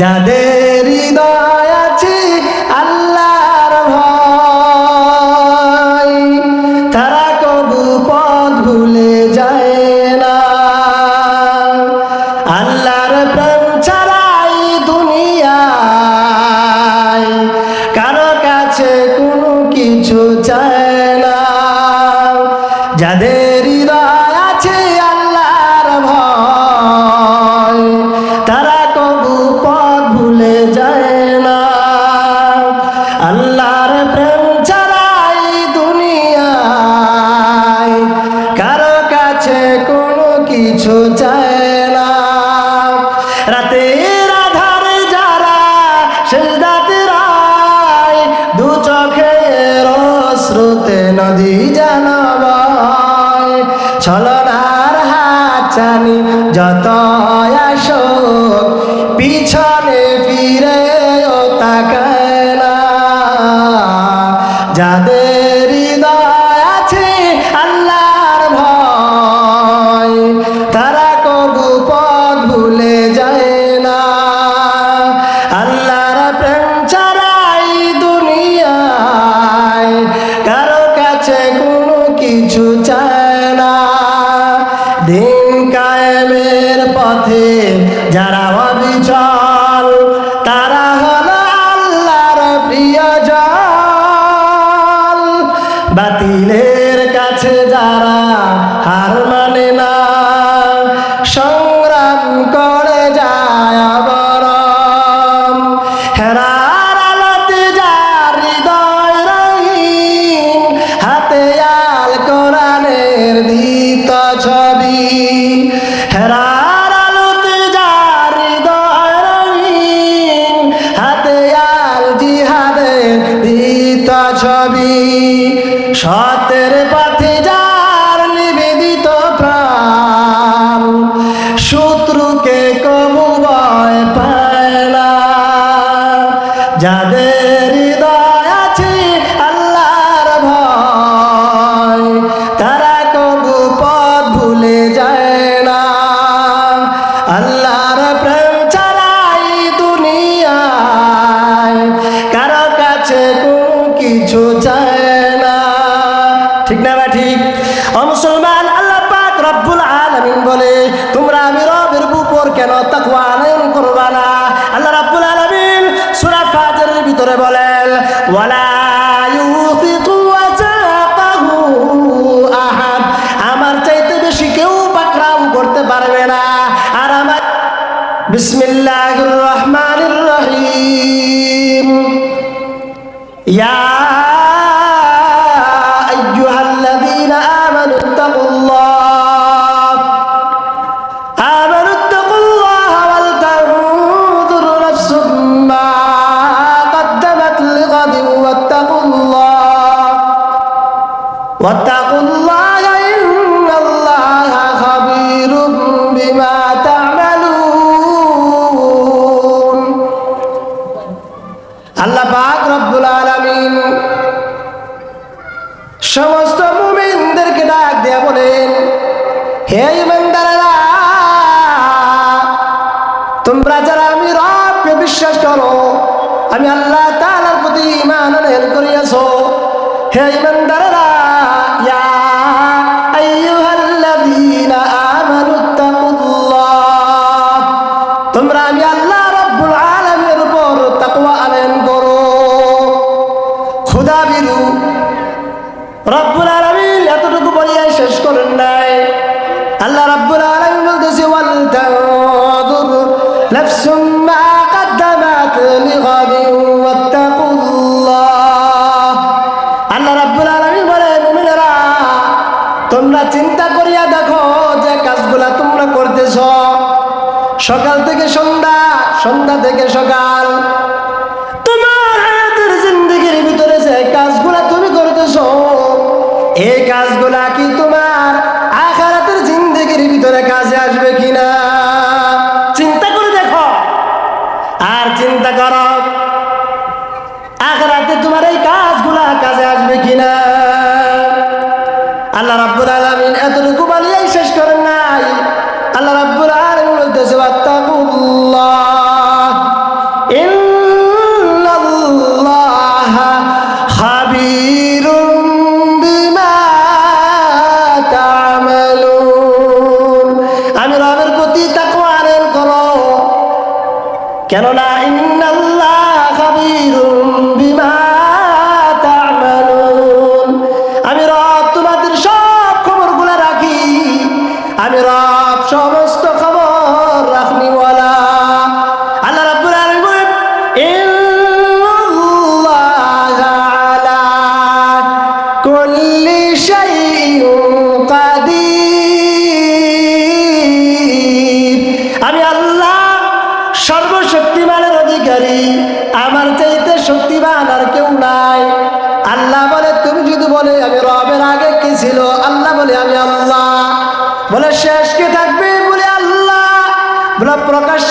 যাদের হৃদয় আছে প্রেমের দিতা ছবি। হেরার আলোতে যার রঙিন হাতে আল জিহাদের দিতা ছবি। সব চাই আমি আল্লাহ তালার প্রতি ইমান করিয়াছ। হে ইমানদার সকাল থেকে সন্ধ্যা সন্ধ্যা থেকে সকাল। শেষ কে থাকবে? বলে আল্লাহ। প্রকাশ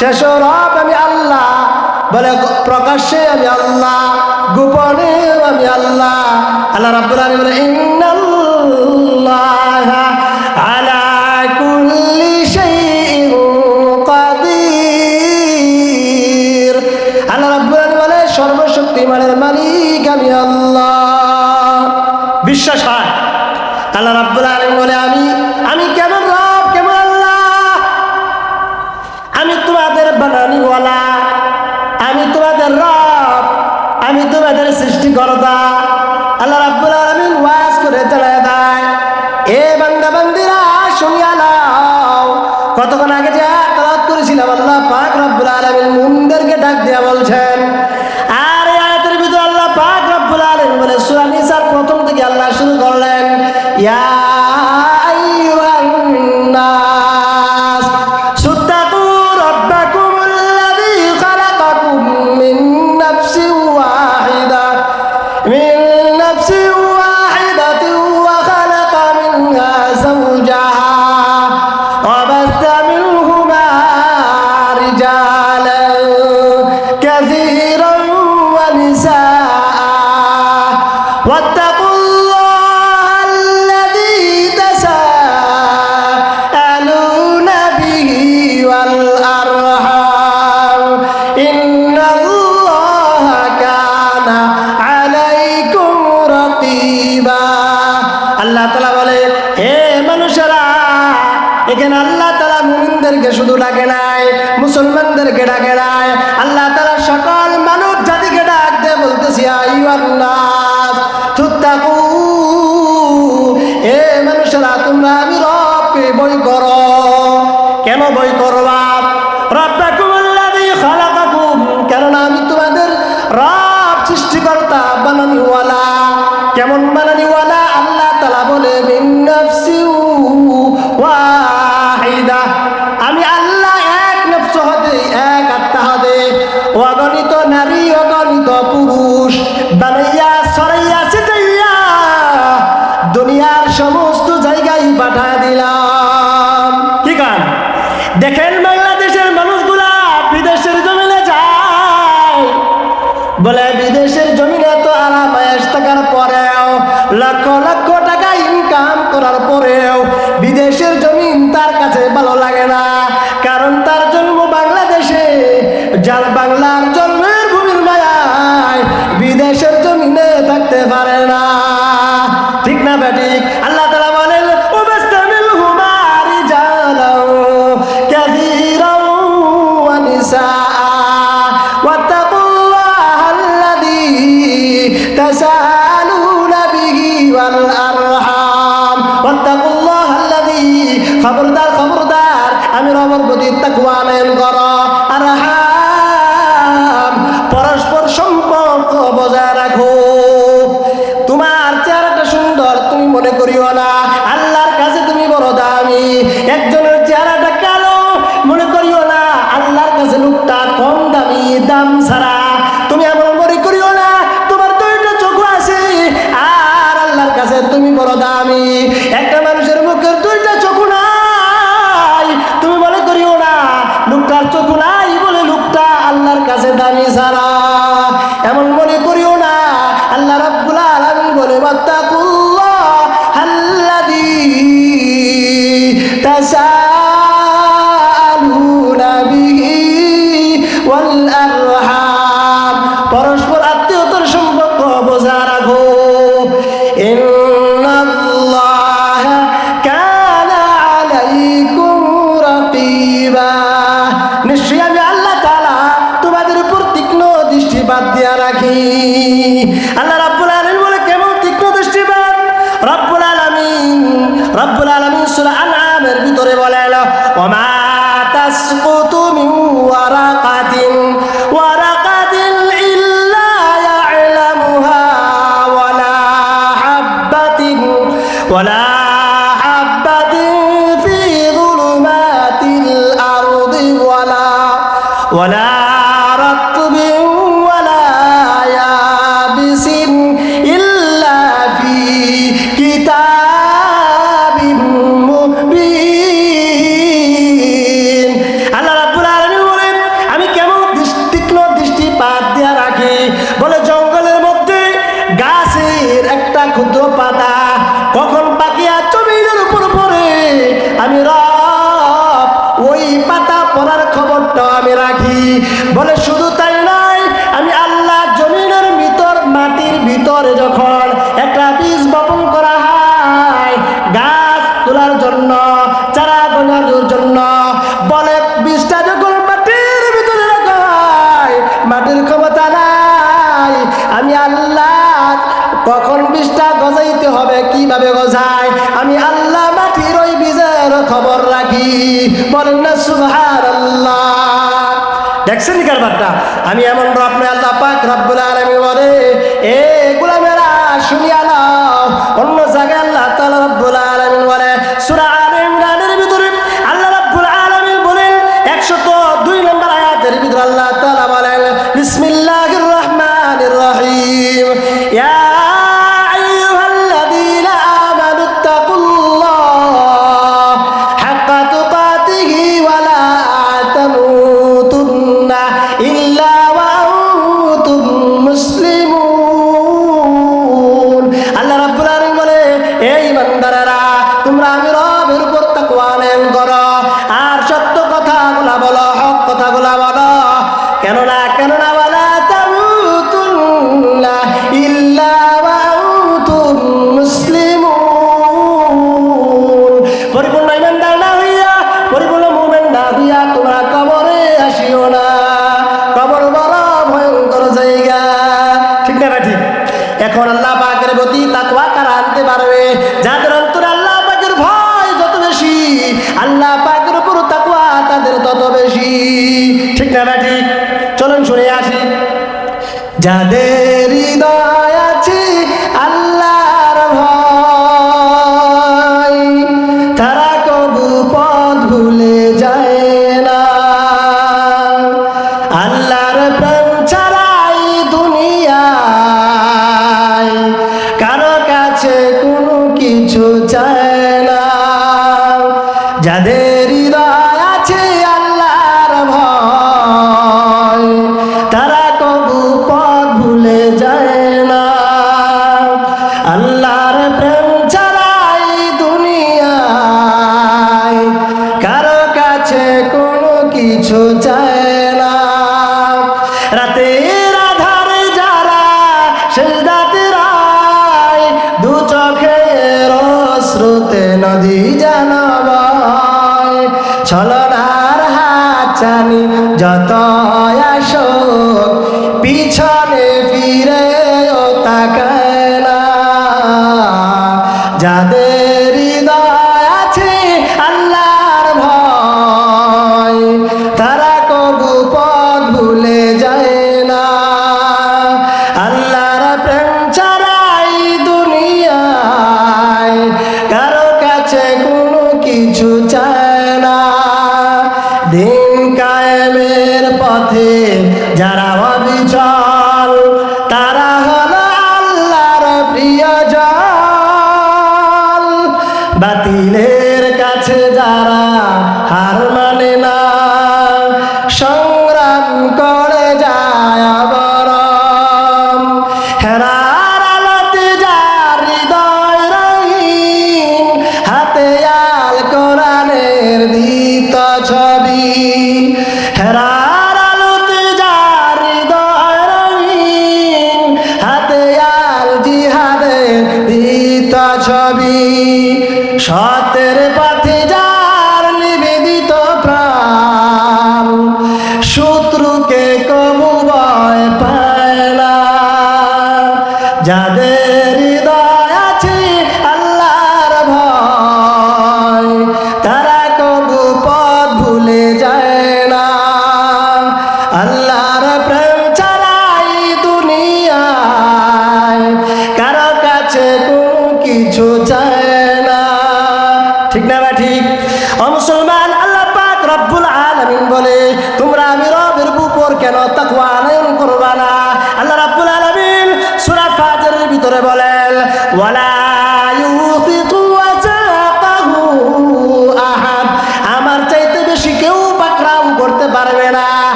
শেষ রব আমি আল্লাহ। বলে প্রকাশ্যে আমি আল্লাহ, গোপনে আমি আল্লাহ। আল্লাহ রব্দুল্লাহ বলে ইন গরদা মুসলমানদের গেড়া গেড়ায়। আল্লাহ তারা সকল মানব জাতিকে ডাক দে বলতেছি আইউ এ মানুষেরা, তোমরা আমি রবকে বই করো। কেন বই করো? النساء واتقوا الله الذي تساءلون به والأرحام واتقوا الله الذي خبر তুমি বড় দামি। এক وما تسقط من ورقة ورقة إلا يعلمها ولا حبة ولا حبة في ظلمات الأرض ولا ولا رطب ولا يابس إلا في كتاب দেখছেন কারবারটা? আমি এমন রব নয় আল্লাহ পাক রব্বুল দিনের কাছে যারা হার মানে না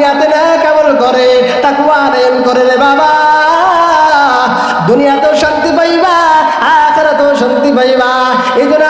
দুনিয়াতে না কেবল করে তাকু নেন করে রে বাবা। দুনিয়াতেও শান্তি পাইবা, আখারাতেও শান্তি পাইবা। এই জন্য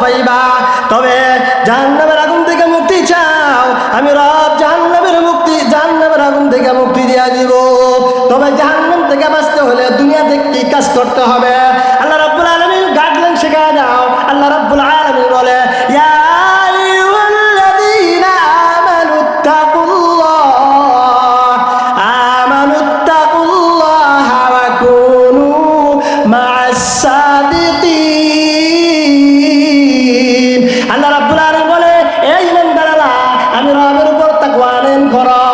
পাইবা। তবে জাহান্নামের আগুন থেকে মুক্তি চাও। আমি রব জাহান্নামের মুক্তি, জাহান্নামের আগুন থেকে মুক্তি দিয়ে দিব। তবে জাহান্নাম থেকে বাঁচতে হলে দুনিয়া থেকে কাজ করতে হবে? আল্লাহ রাব্বুল আলামিন বলে, এই ইমানদাররা, আমি রবের উপর তাকওয়া আনেন করো।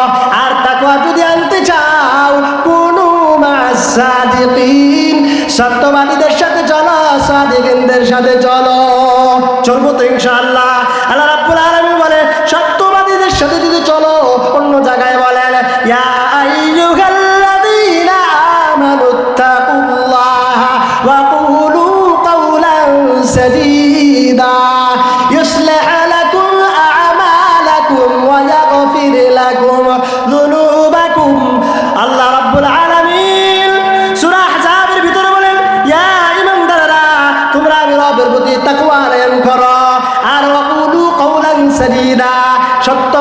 আর তাকওয়া যদি আনতে চাও, কুনু মাসাদিকিন, সত্যবাদীদের সাথে চলো, সাদিকিনদের সাথে চলো। চলবো তো ইনশাআল্লাহ। সত্য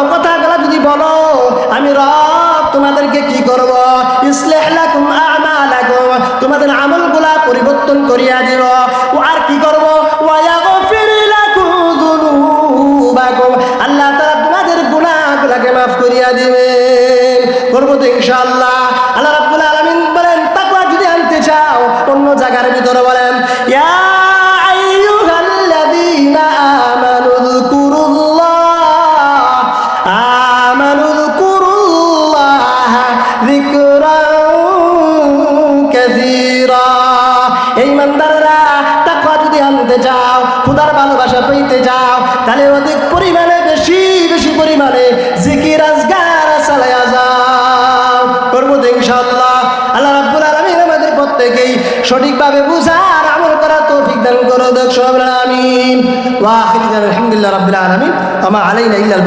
তাহলে অধিক পরিমাণে, বেশি বেশি পরিমাণে জিকির, আজগার চালাইয়া যাও করব ইনশাল্লাহ আল্লাহ রাব্বুল আলমিন আমাদের প্রত্যেকেই সঠিকভাবে বুঝার আমল করার তৌফিক দান করো দেখছ আমিন। ওয়াহিদ আলহামদুলিল্লাহ রাব্বুল আলমিন। আমা আলাইনা ইল্লাল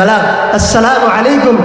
আসসালামু আলাইকুম।